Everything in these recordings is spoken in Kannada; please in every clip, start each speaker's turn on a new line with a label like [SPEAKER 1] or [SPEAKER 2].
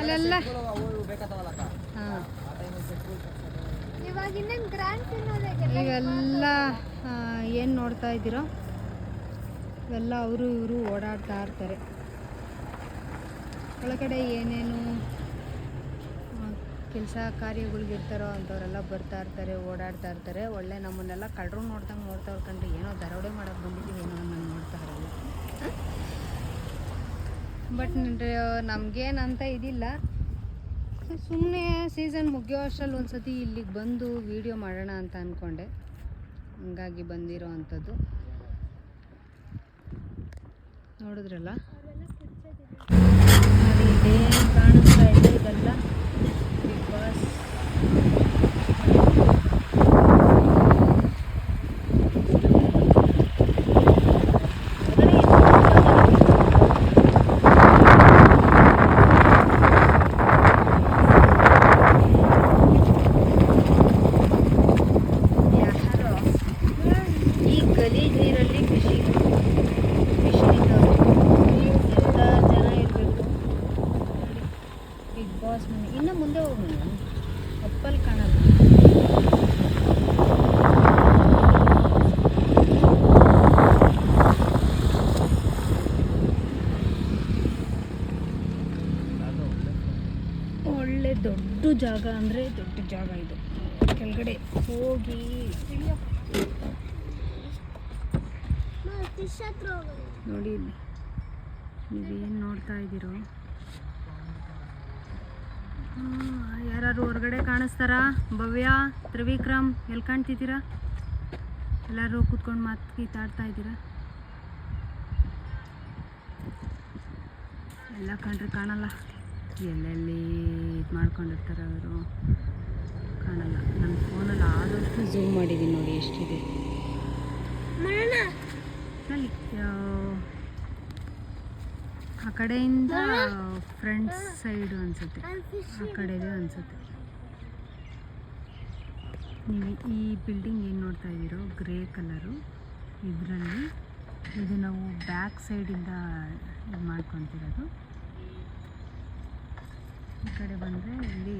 [SPEAKER 1] ಅಲ್ಲೆಲ್ಲ. ಇವೆಲ್ಲ ಏನು ನೋಡ್ತಾ ಇದ್ದೀರೋ ಇವೆಲ್ಲ ಅವರು ಇವರು ಓಡಾಡ್ತಾ ಇರ್ತಾರೆ. ಒಳಗಡೆ ಏನೇನು ಕೆಲಸ ಕಾರ್ಯಗಳಿಗಿರ್ತಾರೋ ಅಂಥವರೆಲ್ಲ ಬರ್ತಾ ಇರ್ತಾರೆ ಓಡಾಡ್ತಾ ಇರ್ತಾರೆ. ಒಳ್ಳೆ ನಮ್ಮನ್ನೆಲ್ಲ ಕಳ್ಳರು ನೋಡ್ದಂಗೆ ನೋಡ್ತಾ ಇರ್ಕೊಂಡ್ರೆ ಏನೋ ದರೋಡೆ ಮಾಡೋಕೆ ಬಂದಿದ್ದೀವಿ ಏನೋ ನಮ್ಮನ್ನು ನೋಡ್ತಾ ಇರಲ್ಲ. ಬಟ್ ನಮಗೇನಂತ ಇದಿಲ್ಲ. ಸುಮ್ಮನೆ ಸೀಸನ್ ಮುಗಿಯೋ ಅಷ್ಟರಲ್ಲಿ ಒಂದು ಸತಿ ಇಲ್ಲಿಗೆ ಬಂದು ವೀಡಿಯೋ ಮಾಡೋಣ ಅಂತ ಅಂದ್ಕೊಂಡೆ ಹಂಗಾಗಿ ಬಂದಿರೋ ಅಂಥದ್ದು. ನೋಡಿದ್ರಲ್ಲ ನೋಡಿ ಇದೇನು ಕಾಣಿಸ್ತಾ ಇದೆ ಇದೆಲ್ಲ ಬಿಗ್ ಬಾಸ್ ಯಾರೋ ಈ ಗಲೀಜ್ ನೀರಲ್ಲಿ ಫಿಶಿಂಗ್ ಫಿಶಿಂಗ್ ಎಂಥ ಜನ ಇರಬೇಕು ಬಿಗ್ ಬಾಸ್ ಮನೆ ಇನ್ನು ಮುಂದೆ ಹೋಗೋಣ ಅಪ್ಪಲ್ಲಿ ಕಾಣಲ್ಲ ಒಳ್ಳೆ ದೊಡ್ಡ ಜಾಗ ಅಂದರೆ ದೊಡ್ಡ ಜಾಗ ಇದು. ಕೆಳಗಡೆ ಹೋಗಿ. ನೋಡಿ ಇಲ್ಲಿ. ನೀವೇನು ನೋಡ್ತಾ ಇದ್ದೀರೋ? ಯಾರು ಹೊರಗಡೆ ಕಾಣಿಸ್ತಾರಾ? ಭವ್ಯ, ತ್ರಿವಿಕ್ರಮ್ ಎಲ್ಲಿ ಕಾಣ್ತಿದ್ದೀರಾ? ಎಲ್ಲರೂ ಕೂತ್ಕೊಂಡು ಮಾತು ಗೀತಾಡ್ತಾ ಇದ್ದೀರಾ? ಎಲ್ಲ ಕಂಡ್ರೆ ಕಾಣಲ್ಲ. ಎಲ್ಲೆಲ್ಲಿ ಇದು ಮಾಡ್ಕೊಂಡಿರ್ತಾರೆ ಅವರು ಕಾಣಲ್ಲ. ನನ್ನ ಫೋನಲ್ಲಿ ಆದಷ್ಟು ಝೂಮ್ ಮಾಡಿದ್ದೀನಿ ನೋಡಿ ಎಷ್ಟಿದೆ. ಅಲ್ಲಿ ಆ ಕಡೆಯಿಂದ ಫ್ರಂಟ್ ಸೈಡು ಅನ್ಸುತ್ತೆ. ಆ ಕಡೆದೇ ಅನ್ಸುತ್ತೆ. ನೀವು ಈ ಬಿಲ್ಡಿಂಗ್ ಏನು ನೋಡ್ತಾ ಇದ್ದೀರೋ ಗ್ರೇ ಕಲರು ಇದರಲ್ಲಿ ಇದು ನಾವು ಬ್ಯಾಕ್ ಸೈಡಿಂದ ಇದು ಮಾಡ್ಕೊತಿರೋದು. ಈ ಕಡೆ ಬಂದರೆ ಇಲ್ಲಿ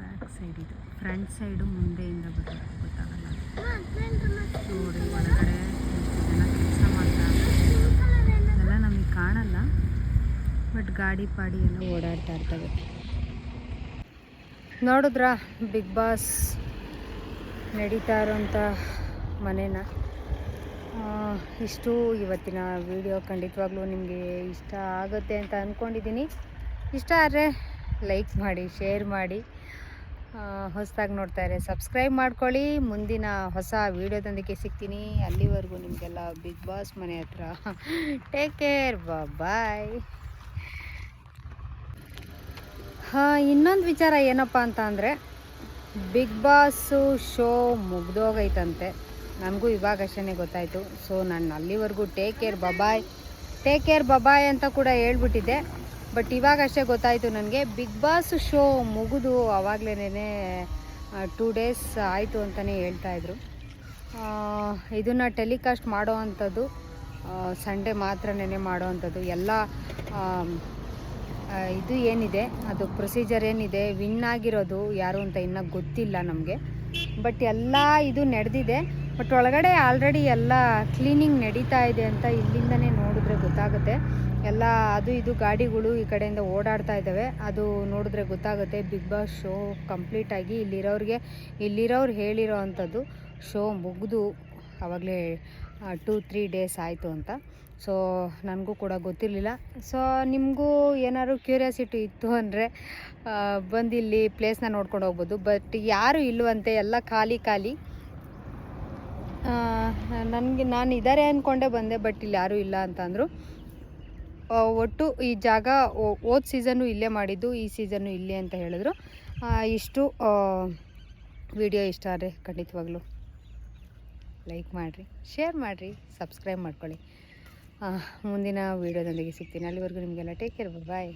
[SPEAKER 1] ಬ್ಯಾಕ್ ಸೈಡ್ ಇದು. ಫ್ರಂಟ್ ಸೈಡು ಮುಂದೆಯಿಂದ ಬರುತ್ತೆ ಗೊತ್ತಾಗಲ್ಲ. ನೋಡಿ, ಒಳಗಡೆ ಎಷ್ಟು ಜನ ಕೆಲಸ ಮಾಡ್ತಾ ಇರ್ತಾರೆ. ಅದೆಲ್ಲ ನಮಗೆ ಕಾಣಲ್ಲ ಬಟ್ ಗಾಡಿ ಪಾಡಿ ಎಲ್ಲ ಓಡಾಡ್ತಾ ಇರ್ತವೆ. ನೋಡಿದ್ರಾ ಬಿಗ್ ಬಾಸ್ ನಡೀತಾ ಇರೋಂಥ ಮನೇನ? ಇಷ್ಟು ಇವತ್ತಿನ ವಿಡಿಯೋ ಖಂಡಿತವಾಗ್ಲೂ ನಿಮಗೆ ಇಷ್ಟ ಆಗುತ್ತೆ ಅಂತ ಅಂದ್ಕೊಂಡಿದ್ದೀನಿ ಇಷ್ಟ ಆದರೆ ಲೈಕ್ ಮಾಡಿ, ಶೇರ್ ಮಾಡಿ ಹೊಸದಾಗಿ ನೋಡ್ತಾ ಇದ್ದಾರೆ ಸಬ್ಸ್ಕ್ರೈಬ್ ಮಾಡ್ಕೊಳ್ಳಿ. ಮುಂದಿನ ಹೊಸ ವೀಡಿಯೋದೊಂದಕ್ಕೆ ಸಿಗ್ತೀನಿ. ಅಲ್ಲಿವರೆಗೂ ನಿಮಗೆಲ್ಲ ಬಿಗ್ ಬಾಸ್ ಮನೆ ಹತ್ರ. ಟೇಕ್ ಕೇರ್ ಬಾಯ್ ಹಾಂ, ಇನ್ನೊಂದು ವಿಚಾರ ಏನಪ್ಪ ಅಂತ ಅಂದರೆ ಬಿಗ್ ಬಾಸು ಶೋ ಮುಗ್ದೋಗೈತಂತೆ. ನನಗೂ ಇವಾಗ ಅಷ್ಟೇ ಗೊತ್ತಾಯಿತು. ಸೊ ನಾನು ಅಲ್ಲಿವರೆಗೂ take care bye-bye take care bye-bye ಅಂತ ಕೂಡ ಹೇಳ್ಬಿಟ್ಟಿದ್ದೆ. ಬಟ್ ಇವಾಗ ಅಷ್ಟೇ ಗೊತ್ತಾಯಿತು ನನಗೆ. ಬಿಗ್ ಬಾಸ್ ಶೋ ಮುಗಿದು ಆವಾಗಲೇ ಟೂ ಡೇಸ್ ಆಯಿತು ಅಂತಲೇ ಹೇಳ್ತಾಯಿದ್ರು ಇದನ್ನು ಟೆಲಿಕಾಸ್ಟ್ ಮಾಡೋ ಅಂಥದ್ದು ಸಂಡೇ ಮಾತ್ರ ಮಾಡೋ ಅಂಥದ್ದು. ಎಲ್ಲ ಇದು ಏನಿದೆ, ಅದು ಪ್ರೊಸೀಜರ್ ಏನಿದೆ ವಿನ್ ಆಗಿರೋದು ಯಾರು ಅಂತ ಇನ್ನೂ ಗೊತ್ತಿಲ್ಲ ನಮಗೆ. ಬಟ್ ಎಲ್ಲ ಇದು ನಡೆದಿದೆ. ಬಟ್ ಒಳಗಡೆ ಆಲ್ರೆಡಿ ಎಲ್ಲ ಕ್ಲೀನಿಂಗ್ ನಡೀತಾ ಇದೆ ಅಂತ ಇಲ್ಲಿಂದನೇ ನೋಡಿದ್ರೆ ಗೊತ್ತಾಗುತ್ತೆ. ಎಲ್ಲ ಅದು ಇದು ಗಾಡಿಗಳು ಈ ಕಡೆಯಿಂದ ಓಡಾಡ್ತಾ ಇದ್ದಾವೆ. ಅದು ನೋಡಿದ್ರೆ ಗೊತ್ತಾಗುತ್ತೆ. ಬಿಗ್ ಬಾಸ್ ಶೋ ಕಂಪ್ಲೀಟಾಗಿ ಇಲ್ಲಿರೋರಿಗೆ, ಇಲ್ಲಿರೋರು ಹೇಳಿರೋ ಅಂಥದ್ದು ಶೋ ಮುಗಿದು ಆವಾಗಲೇ ಟೂ, ತ್ರೀ ಡೇಸ್ ಆಯಿತು ಅಂತ. ಸೊ, ನನಗೂ ಕೂಡ ಗೊತ್ತಿರಲಿಲ್ಲ. ಸೊ, ನಿಮಗೂ ಏನಾದ್ರು ಕ್ಯೂರಿಯಾಸಿಟಿ ಇತ್ತು ಅಂದರೆ ಬಂದು ಇಲ್ಲಿ ಪ್ಲೇಸ್ನ ನೋಡ್ಕೊಂಡು ಹೋಗ್ಬೋದು. ಬಟ್ ಯಾರು ಇಲ್ಲವಂತೆ ಎಲ್ಲ ಖಾಲಿ ಖಾಲಿ. ನನಗೆ ನಾನು ಇದ್ದಾರೆ ಅಂದ್ಕೊಂಡೆ ಬಂದೆ ಬಟ್ ಇಲ್ಲಿ ಯಾರೂ ಇಲ್ಲ ಅಂತ ಅಂದರು. ಒಟ್ಟು ಈ ಜಾಗ ಓದ್ ಸೀಸನ್ನು ಇಲ್ಲೇ ಮಾಡಿದ್ದು, ಈ ಸೀಸನ್ನು ಇಲ್ಲೇ ಅಂತ ಹೇಳಿದ್ರು. ಇಷ್ಟು ವಿಡಿಯೋ ಇಷ್ಟ ಆದರೆ ಖಂಡಿತವಾಗ್ಲೂ ಲೈಕ್ ಮಾಡಿರಿ, ಶೇರ್ ಮಾಡಿರಿ, ಸಬ್ಸ್ಕ್ರೈಬ್ ಮಾಡ್ಕೊಳ್ಳಿ. ಮುಂದಿನ ವೀಡಿಯೋದೊಂದಿಗೆ ಸಿಗ್ತೀನಿ. ಅಲ್ಲಿವರೆಗೂ ನಿಮಗೆಲ್ಲ ಟೇಕ್ ಕೇರ್ ಬಾಯ್